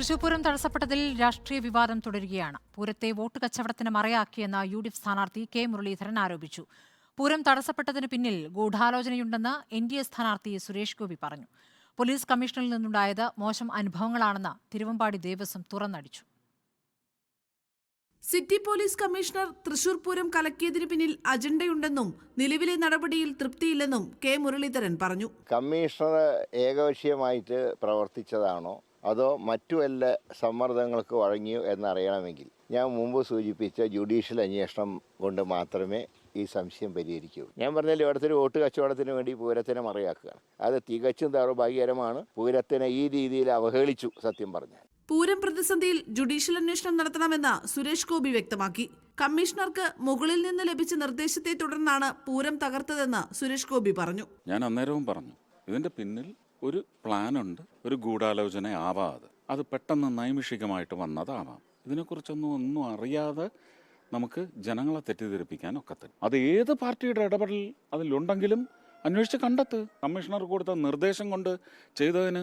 തൃശൂർ പൂരം തടസ്സപ്പെട്ടതിൽ രാഷ്ട്രീയ വിവാദം തുടരുകയാണ്. പൂരത്തെ വോട്ട് കച്ചവടത്തിന് മറയാക്കിയെന്ന യു ഡി എഫ് സ്ഥാനാർത്ഥി കെ മുരളീധരൻ ആരോപിച്ചു. പൂരം തടസ്സപ്പെട്ടതിന് പിന്നിൽ ഗൂഢാലോചനയുണ്ടെന്ന് എൻ ഡി എ സ്ഥാനാർത്ഥി സുരേഷ് ഗോപി പറഞ്ഞു. പോലീസ് കമ്മീഷനിൽ നിന്നുണ്ടായത് മോശം അനുഭവങ്ങളാണെന്ന് Thiruvambady Devaswom തുറന്നടിച്ചു. City police commissioner Thrissur Pooram കലക്കിയതിന് പിന്നിൽ അജണ്ടയുണ്ടെന്നും നിലവിലെ നടപടിയിൽ തൃപ്തിയില്ലെന്നും കെ മുരളീധരൻ പറഞ്ഞു. കമ്മീഷണർ ഏകപക്ഷീയമായിട്ട് പ്രവർത്തിച്ചതാണോ? അതോ മറ്റു വല്ല സമ്മർദ്ദങ്ങൾക്ക് വഴങ്ങിയോ എന്നറിയണമെങ്കിൽ ഞാൻ മുമ്പ് സൂചിപ്പിച്ച ജുഡീഷ്യൽ അന്വേഷണം കൊണ്ട് മാത്രമേ ഈ സംശയം പരിഹരിക്കൂ. ഞാൻ പറഞ്ഞല്ലോ ഇവിടുത്തെ ഒരു വോട്ട് കച്ചവടത്തിന് വേണ്ടി പൂരത്തിനെ മറയാക്കുകയാണ് അത് തികച്ചും ദൗർഭാഗ്യകരമാണ്. പൂരത്തിനെ ഈ രീതിയിൽ അവഹേളിച്ചു സത്യം പറഞ്ഞാൽ. പൂരം പ്രതിസന്ധിയിൽ ജുഡീഷ്യൽ അന്വേഷണം നടത്തണമെന്ന് സുരേഷ് ഗോപി വ്യക്തമാക്കി. കമ്മീഷണർക്ക് മുകളിൽ നിന്ന് ലഭിച്ച നിർദ്ദേശത്തെ തുടർന്നാണ് പൂരം തകർത്തതെന്ന് സുരേഷ് ഗോപി പറഞ്ഞു. ഞാൻ അന്നേരവും പറഞ്ഞു ഇതിന്റെ പിന്നിൽ ഒരു പ്ലാൻ ഉണ്ട് ഒരു ഗൂഢാലോചന ആവാതെ അത് പെട്ടെന്ന് നൈമിഷികമായിട്ട് വന്നതാവാം. ഇതിനെക്കുറിച്ചൊന്നും ഒന്നും അറിയാതെ നമുക്ക് ജനങ്ങളെ തെറ്റിദ്ധരിപ്പിക്കാൻ ഒക്കത്തില്ല. അത് ഏത് പാർട്ടിയുടെ ഇടപെടൽ അതിലുണ്ടെങ്കിലും അന്വേഷിച്ച് കണ്ടെത്ത്. കമ്മീഷണർ കൊടുത്ത നിർദ്ദേശം കൊണ്ട് ചെയ്തതിന്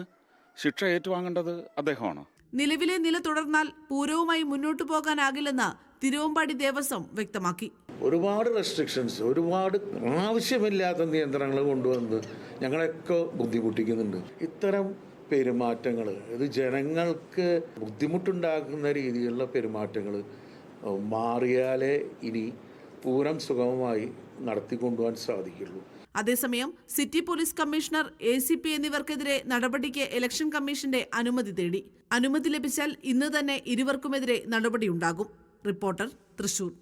ശിക്ഷ ഏറ്റുവാങ്ങേണ്ടത് അദ്ദേഹമാണ്. നിലവിലെ നില തുടർന്നാൽ പൂരവുമായി മുന്നോട്ടു പോകാനാകില്ലെന്ന് തിരുവമ്പാടി ദേവസ്വം വ്യക്തമാക്കി. ഒരുപാട് റെസ്ട്രിക്ഷൻസ് ഒരുപാട് ആവശ്യമില്ലാത്ത നിയന്ത്രണങ്ങൾ കൊണ്ടുവന്ന് ഞങ്ങളെയൊക്കെ ബുദ്ധിമുട്ടിക്കുന്നുണ്ട്. ഇത്തരം പെരുമാറ്റങ്ങൾ ഇത് ജനങ്ങൾക്ക് ബുദ്ധിമുട്ടുണ്ടാക്കുന്ന രീതിയിലുള്ള പെരുമാറ്റങ്ങൾ മാറിയാലേ ഇനി പൂരം സുഗമമായി നടത്തിക്കൊണ്ടുപോകാൻ സാധിക്കുള്ളൂ. അതേസമയം city police commissioner A C P എന്നിവർക്കെതിരെ നടപടിക്ക് ഇലക്ഷൻ കമ്മീഷന്റെ അനുമതി തേടി. അനുമതി ലഭിച്ചാൽ ഇന്ന് തന്നെ ഇരുവർക്കുമെതിരെ നടപടിയുണ്ടാകും. റിപ്പോർട്ടർ തൃശൂർ.